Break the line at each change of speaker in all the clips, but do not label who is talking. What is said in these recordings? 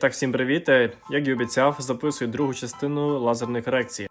Так, всім привіт. Е, Як і обіцяв, записую другу частину лазерної корекції.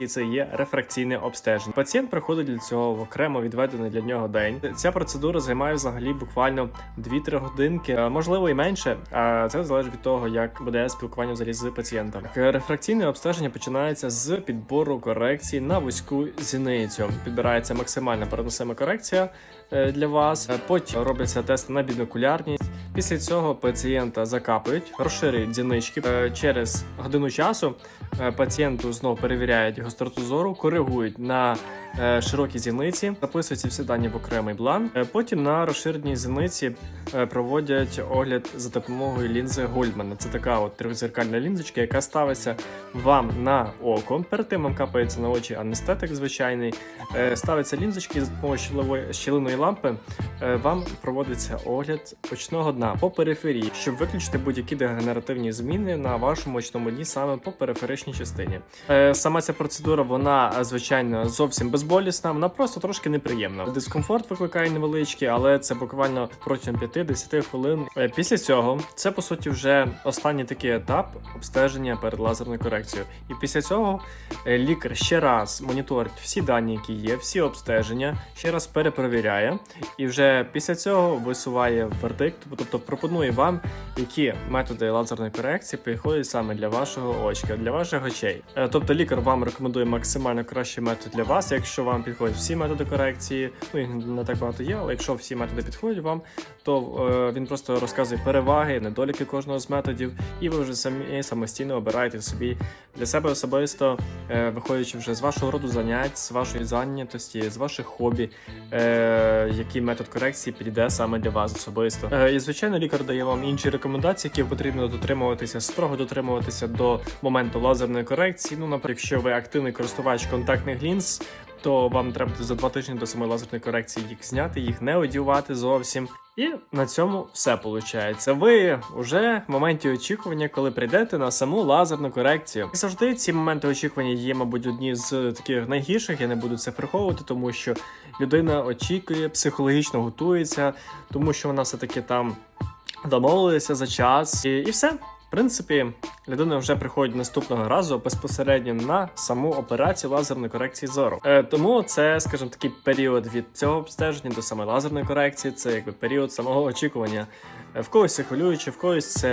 І це є рефракційне обстеження. Пацієнт приходить для цього в окремо відведений для нього день. Ця процедура займає взагалі буквально 2-3 годинки, можливо і менше. А це залежить від того, як буде спілкування взагалі з пацієнтом. Рефракційне обстеження починається з підбору корекції на вузьку зіницю. Підбирається максимальна переносима корекція е, для вас. Е, Потім робляться тести на бінокулярність. Після цього пацієнта закапують, розширюють зінички. Е, Через годину часу е, пацієнту знову перевіряють гостроту зору, коригують на е, широкі зіниці, записуються всі дані в окремий бланк. Потім на розширеній зіниці проводять огляд за допомогою лінзи Гольдмана. Це така от трьохзеркальна лінзочка, яка ставиться вам на око. Перед тим вам капається на очі анестетик звичайний. Ставиться лінзочки з допомогою щілиної лампи. Вам проводиться огляд очного дна по периферії, щоб виключити будь-які дегенеративні зміни на вашому очному дні саме по периферичній частині. Е, Сама ця процедура, вона е, звичайно зовсім безболісна, вона просто трошки неприємна. Дискомфорт викликає невеличкий, але це буквально протягом 5-10 хвилин. Е, Після цього це по суті вже останній такий етап обстеження перед лазерною корекцією. І після цього е, лікар ще раз моніторить всі дані, які є, всі обстеження, ще раз перепровіряє, і вже після цього висуває вердикт, тобто пропонує вам, які методи лазерної корекції підходять саме для вашого очка, для ваших очей. Е, Тобто лікар вам рекомендує максимально кращий метод для вас, якщо вам підходять всі методи корекції, ну їх не так багато є, але якщо всі методи підходять вам, то е, він просто розказує переваги, недоліки кожного з методів, і ви вже самі самостійно обираєте собі для себе особисто, е, виходячи вже з вашого роду занять, з вашої зайнятості, з ваших хобі, який метод корекції підійде саме для вас особисто. І звичайно, лікар дає вам інші рекомендації, які потрібно дотримуватися, строго дотримуватися до моменту лазерної корекції. Ну, наприклад, якщо ви активний користувач контактних лінз. То вам треба за два тижні до самої лазерної корекції їх зняти, їх не одягувати зовсім. І на цьому все виходить. Ви вже в моменті очікування, коли прийдете на саму лазерну корекцію. І завжди ці моменти очікування є, мабуть, одні з таких найгірших. Я не буду це приховувати, тому що людина очікує, психологічно готується, тому що вона все таки там домовилася за час, і, і все. В принципі, людина вже приходить наступного разу безпосередньо на саму операцію лазерної корекції зору. Е, тому це, скажімо, такий період від цього обстеження до самої лазерної корекції. Це якби період самого очікування. Е, В когось це хвилююче, в когось це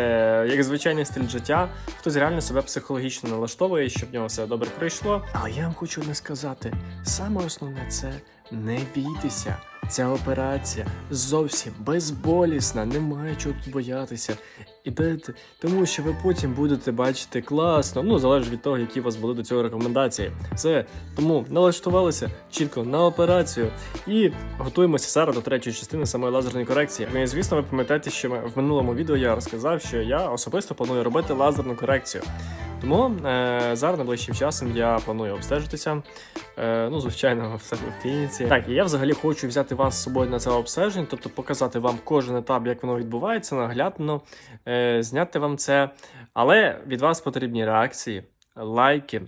як звичайний стиль життя. Хтось реально себе психологічно налаштовує, щоб в нього все добре пройшло. Але я вам хочу не сказати: саме основне це не бійтеся. Ця операція зовсім безболісна, немає чого тут боятися. Ідете, тому що ви потім будете бачити класно, ну залежить від того, які у вас були до цього рекомендації. Все тому налаштувалися чітко на операцію і готуємося зараз до третьої частини самої лазерної корекції. Ну і звісно, ви пам'ятаєте, що в минулому відео я розказав, що я особисто планую робити лазерну корекцію. Тому е, зараз найближчим часом я планую обстежитися. Е, ну, звичайно, в себе в клініці. Так, і я взагалі хочу взяти вас з собою на це обстеження, тобто показати вам кожен етап, як воно відбувається, наглядно, е, зняти вам це. Але від вас потрібні реакції, лайки.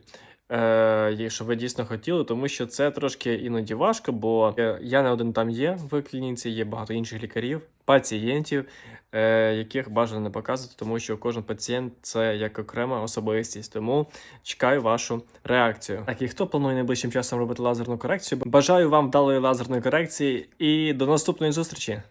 Е, є, ви дійсно хотіли, тому що це трошки іноді важко, бо е, я не один там є в клініці, є багато інших лікарів, пацієнтів, яких бажано не показувати, тому що кожен пацієнт це як окрема особистість. Тому чекаю вашу реакцію. Так, і хто планує найближчим часом робити лазерну корекцію? Бажаю вам вдалої лазерної корекції і до наступної зустрічі!